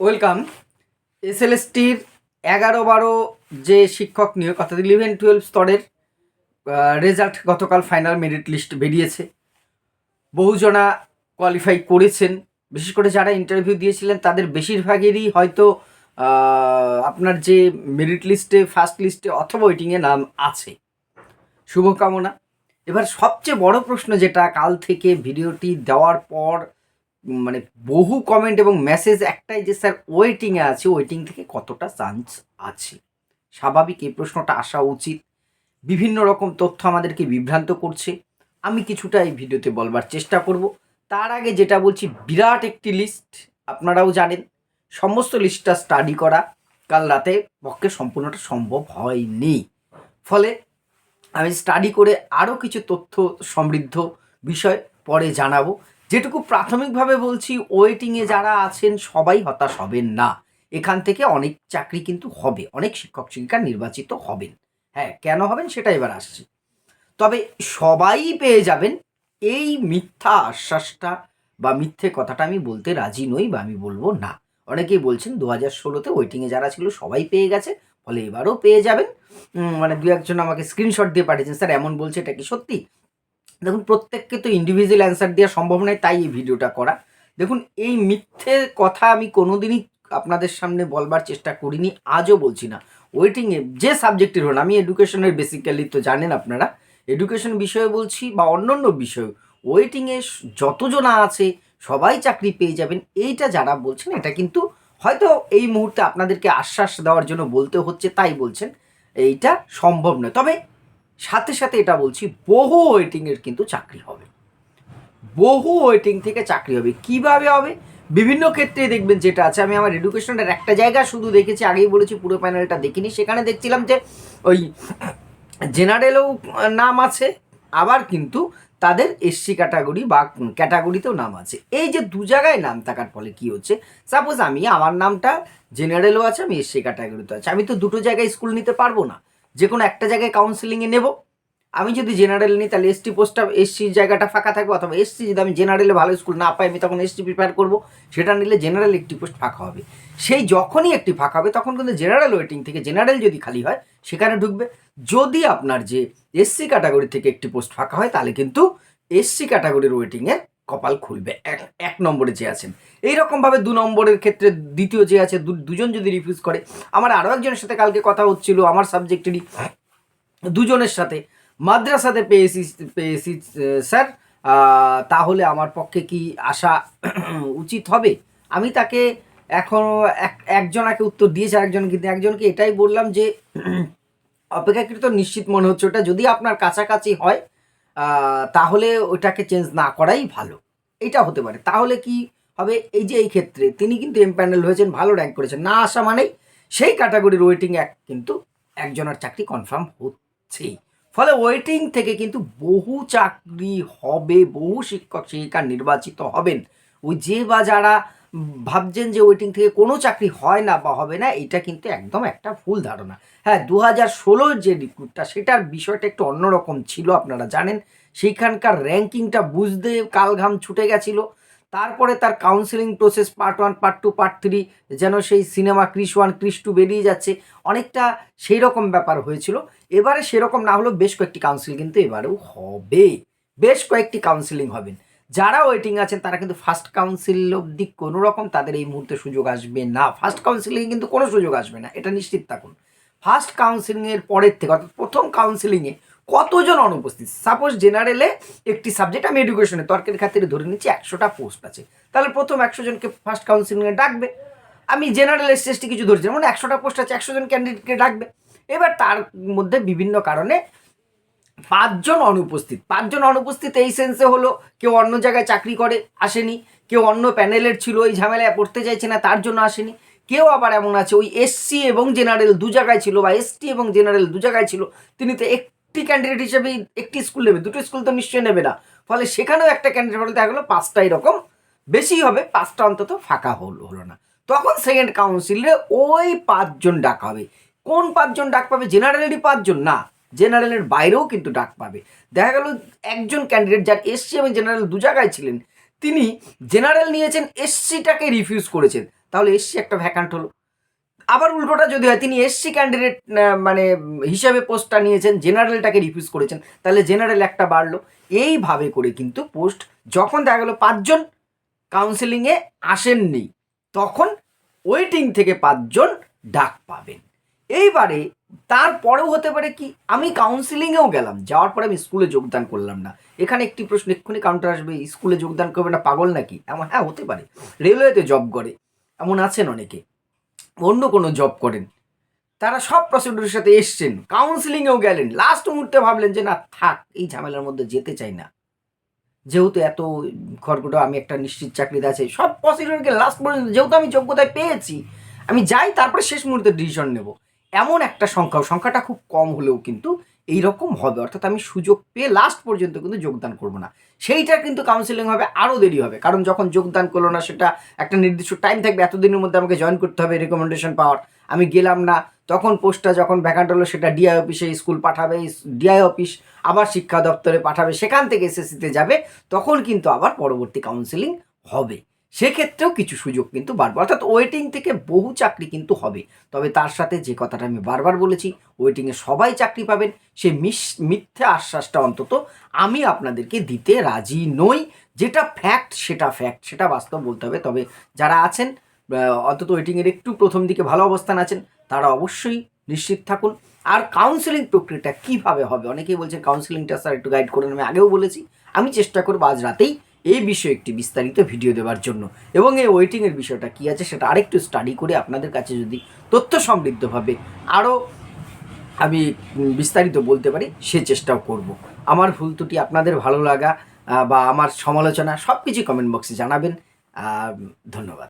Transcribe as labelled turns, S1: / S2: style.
S1: Welcome. এসএলএসটির এগারো বারো যে শিক্ষক নিয়োগ, অর্থাৎ ইলেভেন টুয়েলভ স্তরের রেজাল্ট গতকাল ফাইনাল মেরিট লিস্ট বেরিয়েছে। বহুজনা কোয়ালিফাই করেছেন। বিশেষ করে যারা ইন্টারভিউ দিয়েছিলেন, তাদের বেশিরভাগেরই হয়তো আপনার যে মেরিট লিস্টে ফার্স্ট লিস্টে অথবা ওয়েটিংয়ে নাম আছে। শুভকামনা। এবার সবচেয়ে বড় প্রশ্ন যেটা কাল থেকে ভিডিওটি দেওয়ার পর মানে বহু কমেন্ট এবং মেসেজ একটাই যে, স্যার ওয়েটিংয়ে আছে। ওয়েটিং থেকে কতটা চান্স আছে? স্বাভাবিক এই প্রশ্নটা আসা উচিত। বিভিন্ন রকম তথ্য আমাদেরকে বিভ্রান্ত করছে। আমি কিছুটা এই ভিডিওতে বলবার চেষ্টা করব। তার আগে যেটা বলছি, বিরাট একটি লিস্ট আপনারাও জানেন। সমস্ত লিস্টটা স্টাডি করা। কাল রাতে পক্ষে সম্পূর্ণটা সম্ভব হয়নি। ফলে আমি স্টাডি করে আরও কিছু তথ্য সমৃদ্ধ বিষয় পরে জানাব। যেটুকু প্রাথমিকভাবে বলছি ওয়েটিংয়ে যারা আছেন সবাই হতাশ হবেন না। এখান থেকে অনেক চাকরি কিন্তু হবে, অনেক শিক্ষক শিক্ষিকা নির্বাচিত হবেন। হ্যাঁ কেন হবেন সেটা এবার আসছি। তবে সবাই পেয়ে যাবেন এই মিথ্যা আশ্বাসটা বা মিথ্যে কথাটা আমি বলতে রাজি নই বা আমি বলব না। অনেকেই বলছেন দু হাজার ষোলোতে ওয়েটিংয়ে যারা ছিল সবাই পেয়ে গেছে, ফলে এবারও পেয়ে যাবেন। মানে দু একজন আমাকে স্ক্রিনশট দিয়ে পাঠিয়েছেন, স্যার, এমন বলছে, এটা কি সত্যি? দেখুন, প্রত্যেককে তো ইন্ডিভিজুয়াল অ্যান্সার দেওয়া সম্ভব নয়, তাই এই ভিডিওটা করা। দেখুন, এই মিথ্যে কথা আমি কোনোদিনই আপনাদের সামনে বলবার চেষ্টা করিনি, আজও বলছি না। ওয়েটিংয়ে যে সাবজেক্টের হন, আমি এডুকেশনের বেসিক্যালি তো জানেন আপনারা এডুকেশন বিষয়ে বলছি বা অন্যান্য বিষয়ে ওয়েটিংয়ে যতজনা আছে, সবাই চাকরি পেয়ে যাবেন, এইটা যারা বলছেন, এটা কিন্তু হয়তো এই মুহূর্তে আপনাদেরকে আশ্বাস দেওয়ার জন্য বলতে হচ্ছে, তাই বলছেন, এইটা সম্ভব নয়। তবে সাথে সাথে এটা বলছি, বহু ওয়েটিংয়ের কিন্তু চাকরি হবে। বহু ওয়েটিং থেকে চাকরি হবে। কীভাবে হবে? বিভিন্ন ক্ষেত্রে দেখবেন যেটা আছে। আমি আমার এডুকেশনের একটা জায়গা শুধু দেখেছি, আগেই বলেছি, পুরো প্যানেলটা দেখিনি। সেখানে দেখছিলাম যে ওই জেনারেলও নাম আছে, আবার কিন্তু তাদের এসসি ক্যাটাগরি বা ক্যাটাগরিতেও নাম আছে। এই যে দু জায়গায় নাম থাকার ফলে কি হচ্ছে? সাপোজ আমি, আমার নামটা জেনারেলও আছে, আমি এসসি ক্যাটাগরিতে আছে। আমি তো দুটো জায়গায় স্কুল নিতে পারব না। যে কোনো একটা জায়গায় কাউন্সিলিংয়ে নেব। আমি যদি জেনারেল নিই, তাহলে এসটি পোস্টটা এসসি জায়গাটা ফাঁকা থাকবে, অথবা এসসি যদি আমি জেনারেলে ভালো স্কুল না পাই, আমি তখন এসটি প্রিপেয়ার করব। সেটা নিলে জেনারেল একটি পোস্ট ফাঁকা হবে। সেই যখনই একটি ফাঁকা হবে, তখন কিন্তু জেনারেল ওয়েটিং থেকে জেনারেল যদি খালি হয়, সেখানে ঢুকবে। যদি আপনার যে এসসি ক্যাটাগরি থেকে একটি পোস্ট ফাঁকা হয়, তাহলে কিন্তু এসসি ক্যাটাগরির ওয়েটিংয়ের কপাল খুলবে। এক এক নম্বরে যে আছেন। এইরকমভাবে দু নম্বরের ক্ষেত্রে দ্বিতীয় যে আছে দুজন যদি রিফিউজ করে, আমার আরও একজনের সাথে কালকে কথা হচ্ছিল, আমার সাবজেক্টেরই দুজনের সাথে। মাদ্রাসাতে পেয়েছি পেয়েছি স্যার তাহলে আমার পক্ষে কি আসা উচিত হবে? আমি তাকে এখন এক, একজনাকে উত্তর দিয়েছে একজন কিন্তু একজনকে এটাই বললাম যে, অপেক্ষাকৃত নিশ্চিত মনে হচ্ছে ওটা। যদি আপনার কাছাকাছি হয় তাহলে ওটাকে চেঞ্জ না করাই ভালো। এটা হতে পারে। তাহলে কি হবে? এই যে এই ক্ষেত্রে তিনি কিন্তু এম প্যানেল হয়েছেন, ভালো র্যাঙ্ক করেছেন। না আসা মানেই সেই ক্যাটাগরির ওয়েটিং এক কিন্তু একজনের চাকরি কনফার্ম হচ্ছেই। ফলে ওয়েটিং থেকে কিন্তু বহু চাকরি হবে, বহু শিক্ষক শিক্ষিকা নির্বাচিত হবেন। ওই যে বা যারা ভাবছেন যে ওয়েটিং থেকে কোনো চাকরি হয় না বা হবে না, এটা কিন্তু একদম একটা ভুল ধারণা। হ্যাঁ দু হাজার ষোলোর যে রিক্রুটটা সেটার বিষয়টা একটু অন্যরকম ছিল, আপনারা জানেন। সেইখানকার র্যাঙ্কিংটা বুঝতে কালঘাম ছুটে গেছিল। তারপরে তার counselling process part one part two part three যেন সেই cinema Krrish one Krrish two বেরিয়ে যাচ্ছে। অনেকটা সেই রকম ব্যাপার হয়েছিল। এবারে সেরকম না হলেও বেশ কয়েকটি কাউন্সিল কিন্তু এবারেও হবে। বেশ কয়েকটি কাউন্সিলিং হবেন। যারা ওয়েটিং আছেন, তারা কিন্তু ফার্স্ট কাউন্সিল অবধি কোনো রকম তাদের এই মুহূর্তে সুযোগ আসবে না। ফার্স্ট কাউন্সিলিং কিন্তু কোনো সুযোগ আসবে না, এটা নিশ্চিত থাকুন। ফার্স্ট কাউন্সিলিংয়ের পরের থেকে, অর্থাৎ প্রথম কাউন্সিলিংয়ে কতজন অনুপস্থিত? সাপোজ জেনারেলে একটি সাবজেক্ট আমি এডুকেশনে তর্কের খাতিরে ধরে নিচ্ছি একশোটা পোস্ট আছে। তাহলে প্রথম একশো জনকে ফার্স্ট কাউন্সিলিংয়ে ডাকবে। আমি জেনারেল এসএসটি কিছু ধরছি মানে একশোটা পোস্ট আছে, একশো জন ক্যান্ডিডেটকে ডাকবে। এবার তার মধ্যে বিভিন্ন কারণে পাঁচজন অনুপস্থিত। পাঁচজন অনুপস্থিত এই সেন্সে হলো, কেউ অন্য জায়গায় চাকরি করে, আসেনি। কেউ অন্য প্যানেলের ছিল ওই ঝামেলায় পড়তে চাইছে না, তার জন্য আসেনি। কেউ আবার এমন আছে, ওই এসসি এবং জেনারেল দু জায়গায় ছিল বা এসটি এবং জেনারেল দু জায়গায় ছিল, তিনি তো একটি ক্যান্ডিডেট হিসেবে একটি স্কুল নেবে। দুটো স্কুল তো নিশ্চয়ই নেবে না। ফলে সেখানেও একটা ক্যান্ডিডেট হলে দেখা গেলো পাঁচটা এরকম বেশি হবে, পাঁচটা অন্তত ফাঁকা হলো হলো না। তখন সেকেন্ড কাউন্সিলে ওই পাঁচজন ডাক হবে। কোন পাঁচজন ডাক পাবে? জেনারেলেরই পাঁচজন? না। জেনারেলের বাইরেও কিন্তু ডাক পাবে। দেখা গেল একজন ক্যান্ডিডেট যার এসসি এবং জেনারেল দু জায়গায় ছিলেন, তিনি জেনারেল নিয়েছেন, এসসিটাকে রিফিউজ করেছেন। তাহলে এসসি একটা ভ্যাকান্ট হলো। আবার উল্টোটা যদি হয়, তিনি এসসি ক্যান্ডিডেট মানে হিসাবে পোস্টটা নিয়েছেন, জেনারেলটাকে রিফিউজ করেছেন, তাহলে জেনারেল একটা বাড়লো। এইভাবে করে কিন্তু পোস্ট যখন দেখা গেলো পাঁচজন কাউন্সেলিংয়ে আসেননি, তখন ওয়েটিং থেকে পাঁচজন ডাক পাবেন। এইবারে তারপরেও হতে পারে কি, আমি কাউন্সিলিংয়েও গেলাম, যাওয়ার পরে আমি স্কুলে যোগদান করলাম না। এখানে একটি প্রশ্ন, এক্ষুনি কাউন্টার আসবে, স্কুলে যোগদান করবে না, পাগল নাকি? এমন হ্যাঁ হতে পারে। রেলওয়েতে জব করে, এমন আছেন অনেকে, অন্য কোনো জব করেন। তারা সব প্রসিডিউরের সাথে এসছেন কাউন্সিলিংয়েও গেলেন। লাস্ট মুহূর্তে ভাবলেন যে, না, থাক, এই ঝামেলার মধ্যে যেতে চাই না। যেহেতু এত খড়গুটো আমি একটা নিশ্চিত চাকরিতে আছে, সব প্রসিডিউরকে লাস্ট পর্যন্ত, যেহেতু আমি যোগ্যতায় পেয়েছি, আমি যাই, তারপরে শেষ মুহূর্তে ডিসিশন নেব। এমন একটা সংখ্যা, সংখ্যাটা খুব কম হলেও কিন্তু এই রকম হবে। অর্থাৎ আমি সুযোগ পেয়ে লাস্ট পর্যন্ত কিন্তু যোগদান করব না। সেইটার কিন্তু কাউন্সিলিং হবে আরও দেরি হবে। কারণ যখন যোগদান করল না, সেটা একটা নির্দিষ্ট টাইম থাকবে, এতদিনের মধ্যে আমাকে জয়েন করতে হবে রেকমেন্ডেশন পাওয়ার। আমি গেলাম না, তখন পোস্টটা যখন ভ্যাকান্ট হলো, সেটা ডিআই অফিসে স্কুল পাঠাবে ডিআই অফিস আবার শিক্ষা দপ্তরে পাঠাবে, সেখান থেকে এসএসসিতে যাবে, তখন কিন্তু আবার পরবর্তী কাউন্সিলিং হবে। সেক্ষেত্রেও কিছু সুযোগ কিন্তু বাড়বে। অর্থাৎ ওয়েটিং থেকে বহু চাকরি কিন্তু হবে। তবে তার সাথে যে কথাটা আমি বারবার বলেছি ওয়েটিংয়ে সবাই চাকরি পাবেন, সে মিথ্যে আশ্বাসটা অন্তত আমি আপনাদেরকে দিতে রাজি নই। যেটা ফ্যাক্ট সেটা ফ্যাক্ট সেটা বাস্তব বলতে হবে। তবে যারা আছেন অন্তত ওয়েটিংয়ের একটু প্রথম দিকে ভালো অবস্থান আছেন, তারা অবশ্যই নিশ্চিত থাকুন। আর কাউন্সেলিং প্রক্রিয়াটা কীভাবে হবে? অনেকেই বলছেন কাউন্সেলিংটা স্যার একটু গাইড করুন আমি আগেও বলেছি, আমি চেষ্টা করব আজ রাতেই এই বিষয়ে একটি বিস্তারিত ভিডিও দেওয়ার জন্য। এবং এই ওয়েটিংয়ের বিষয়টা কী আছে সেটা আরেকটু স্টাডি করে আপনাদের কাছে যদি তথ্য সমৃদ্ধভাবে আরও আমি বিস্তারিত বলতে পারি, সে চেষ্টাও করব। আমার ভুল ত্রুটি আপনাদের ভালো লাগা বা আমার সমালোচনা সব কিছু কমেন্ট বক্সে জানাবেন। ধন্যবাদ।